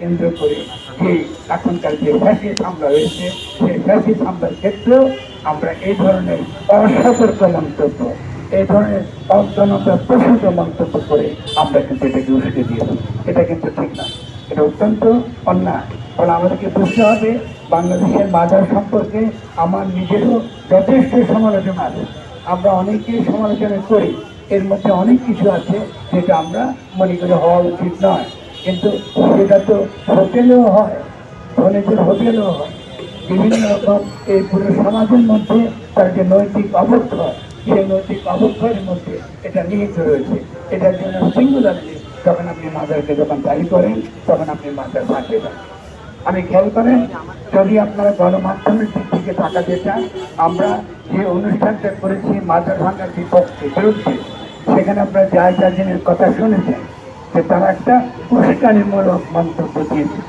কেন্দ্র করে যে এখনকার যে ফ্যাসিস হামলা রয়েছে, সেই ফ্যাসিস হামলার ক্ষেত্রেও আমরা এই ধরনের অসতর্ক মন্তব্য, এই ধরনের অজনতা প্রসূত মন্তব্য করে আমরা কিন্তু এটাকে উস্কে দিয়েছি। এটা কিন্তু ঠিক না। এটা অত্যন্ত অন্যায়। কারণ আমাদেরকে বুঝতে হবে, বাংলাদেশের বাজার সম্পর্কে আমার নিজেরও যথেষ্ট সমালোচনা আছে। আমরা অনেকেই সমালোচনা করি, এর মধ্যে অনেক কিছু আছে যেটা আমরা মনে করি হওয়া উচিত নয়। কিন্তু এটা তো হোটেলেও হয় ধনীদের হোটেলেও হয়। বিভিন্ন রকম এই পুরো সমাজের মধ্যে তার যে নৈতিক অবক্ষয় সেই নৈতিক অবক্ষয়ের মধ্যে এটা নিহিত রয়েছে। এটার জন্য সিঙ্গুলারলি যখন আপনি মাদারকে যখন দায়ী করেন, তখন আপনি মাদার থাকবে না আমি খেয়াল করেন, যদি আপনারা গণমাধ্যমের দিক থেকে তাকাতে চান, আমরা যে অনুষ্ঠানটা করেছি মাদার ভাঙার বিপক্ষে বিরুদ্ধে, সেখানে আপনারা যা যা জাজিনের কথা শুনেছেন যে তারা একটা উস্কানিমূলক মন্তব্য দিয়েছে।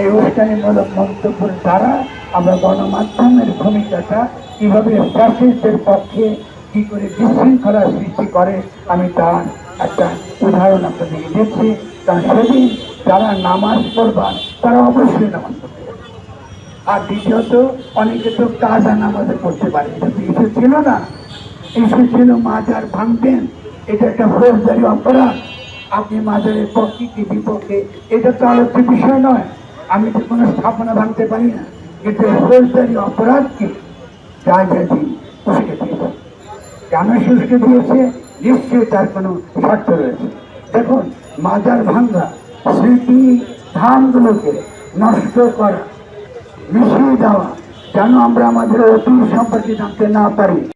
এই উস্কানিমূলক মন্তব্যের দ্বারা আমরা গণমাধ্যমের ভূমিকাটা কীভাবে ফ্যাসিস্টদের পক্ষে কি করে বিশৃঙ্খলা সৃষ্টি করে, আমি তার একটা উদাহরণ আপনাদেরকে দিচ্ছি। কারণ সেদিন যারা নামাজ পড়বার, তারা অবশ্যই নামাজ আর দ্বিতীয়ত, অনেকে তো কাজা নামাজে পড়তে পারে। ইস্যু ছিল না। ইস্যু ছিল মাজার ভাঙতেন। এটা একটা ফৌজদারি অপরাধ। আপনি মাজারের পক্ষে কি বিপক্ষে, এটা তো আলোচ্য বিষয় নয়। আমি তো কোনো স্থাপনা ভাঙতে পারি না। কিন্তু ফৌজদারি অপরাধ কি যা দিন উস্কে দিয়েছে। কেন শুষ্কে দিয়েছে? নিশ্চয়ই তার কোনো শর্ত রয়েছে। দেখুন, মাজার ভাঙ্গা, স্মৃতি ধামগুলোকে নষ্ট করা, মিশিয়ে দেওয়া, যেন আমরা আমাদের অতীত সম্পর্কে জানতে না পারি।